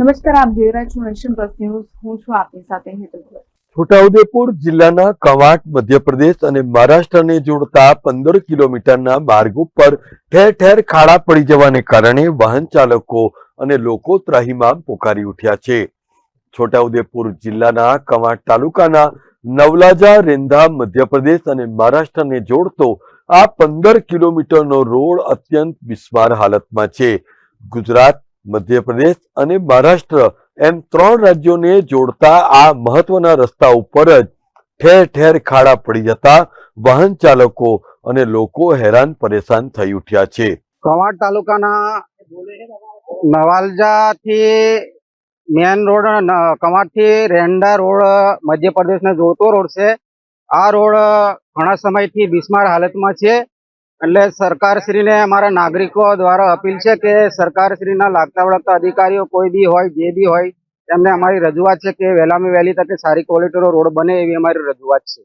નમસ્કાર, આપ જોઈ રહ્યા છો નેશન પ્લસ ન્યૂઝ. હું છું આપની સાથે હેતલ છોટાઉદેપુર જિલ્લાના કવાંટ, મધ્યપ્રદેશ અને મહારાષ્ટ્રને જોડતા પંદર કિલોમીટરના માર્ગ ઉપર ઠેર ઠેર ખાડા પડી જવાને કારણે વાહન ચાલકો અને લોકો ત્રાહિમામ પોકારી ઉઠ્યા છે. છોટાઉદેપુર જિલ્લાના કવાંટ તાલુકાના નવલાજા, રેંધા, મધ્યપ્રદેશ અને મહારાષ્ટ્રને જોડતો આ પંદર કિલોમીટરનો રોડ અત્યંત બિસ્માર હાલતમાં છે. ગુજરાત મધ્યપ્રદેશ અને મહારાષ્ટ્ર એમ ત્રણ રાજ્યોને જોડતા આ મહત્વના રસ્તા ઉપર જ ઠેર ઠેર ખાડા પડી જતા વાહન ચાલકો અને લોકો હેરાન પરેશાન થઈ ઉઠ્યા છે. કવાડ તાલુકાના નવાલજાથી મેન રોડ કવાંટથી રેંડા રોડ મધ્યપ્રદેશને જોડતો રોડ છે. આ રોડ ઘણા સમયથી બિસ્માર હાલતમાં છે. એટલે સરકારશ્રીને અમારા નાગરિકો દ્વારા અપીલ છે કે સરકારશ્રીના લાગતા વળગતા અધિકારીઓ કોઈ બી હોય, જે બી હોય, એમને અમારી રજૂઆત છે કે વહેલામાં વહેલી તકે સારી ક્વોલિટીનો રોડ બને એવી અમારી રજૂઆત છે.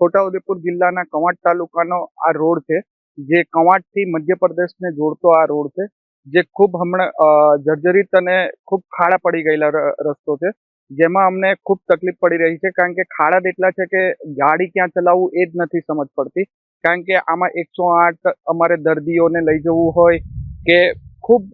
છોટાઉદેપુર જિલ્લાના કવાંટ તાલુકાનો આ રોડ છે, જે કવાંટથી મધ્યપ્રદેશને જોડતો આ રોડ છે, જે ખૂબ હમણાં જર્જરિત અને ખૂબ ખાડા પડી ગયેલા રસ્તો છે, જેમાં અમને ખૂબ તકલીફ પડી રહી છે, કારણ કે ખાડા એટલા છે કે ગાડી ક્યાં ચલાવવું એ જ નથી સમજ પડતી. કારણ કે આમાં એકસો આઠ અમારે દર્દીઓને લઈ જવું હોય કે ખૂબ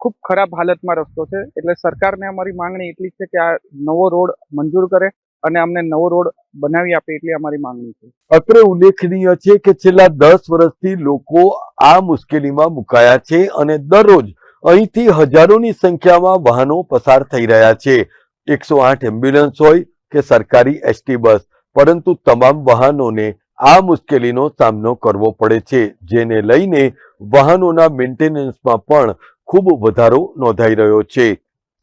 ખૂબ ખરાબ હાલતમાં રસ્તો છે. એટલે સરકારને અમારી માંગણી એટલી છે કે આ નવો રોડ મંજૂર કરે અને અમને નવો રોડ બનાવી આપે એટલી અમારી માંગણી છે. અત્રે ઉલ્લેખનીય છે કે છેલ્લા દસ વર્ષથી લોકો આ મુશ્કેલીમાં મુકાયા છે અને દરરોજ અહીંથી હજારોની સંખ્યામાં વાહનો પસાર થઈ રહ્યા છે. એકસો આઠ એમ્બ્યુલન્સ હોય કે સરકારી એસટી બસ, પરંતુ તમામ વાહનોને આ મુશ્કેલીનો સામનો કરવો પડે છે, જેને લઈને વાહનોના મેન્ટેનન્સમાં પણ ખૂબ વધારો નોંધાઈ રહ્યો છે.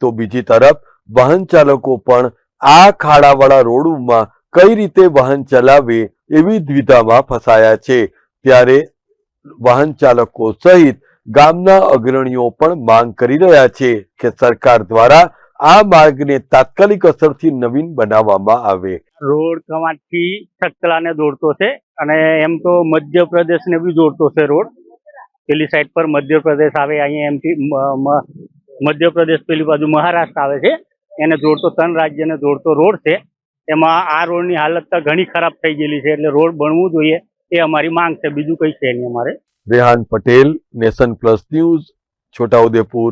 તો બીજી તરફ, વાહન ચાલકો પણ આ ખાડાવાળા રોડમાં કઈ રીતે વાહન ચલાવે એવી દ્વિધામાં ફસાયા છે. ત્યારે વાહન ચાલકો સહિત ગામના અગ્રણીઓ પણ માંગ કરી રહ્યા છે કે સરકાર દ્વારા આ માર્ગને તાત્કાલિક અસરથી નવીન બનાવવામાં આવે. રોડ કમાટથી સતલાને જોડતો છે અને એમ તો મધ્યપ્રદેશને બી જોડતો છે રોડ. પેલી સાઈડ પર મધ્યપ્રદેશ આવે અહીંયા એમથી મધ્યપ્રદેશ પેલી બાજુ મહારાષ્ટ્ર આવે છે. એને જોડતો ત્રણ રાજ્યને જોડતો રોડ છે. એમાં આ રોડની હાલત તો ઘણી ખરાબ થઈ ગયેલી છે એટલે રોડ બનવું જોઈએ એ અમારી માંગ છે. બીજું કંઈ છે નહીં અમારે. Rehan Patel nation plus news Chhota Udepur.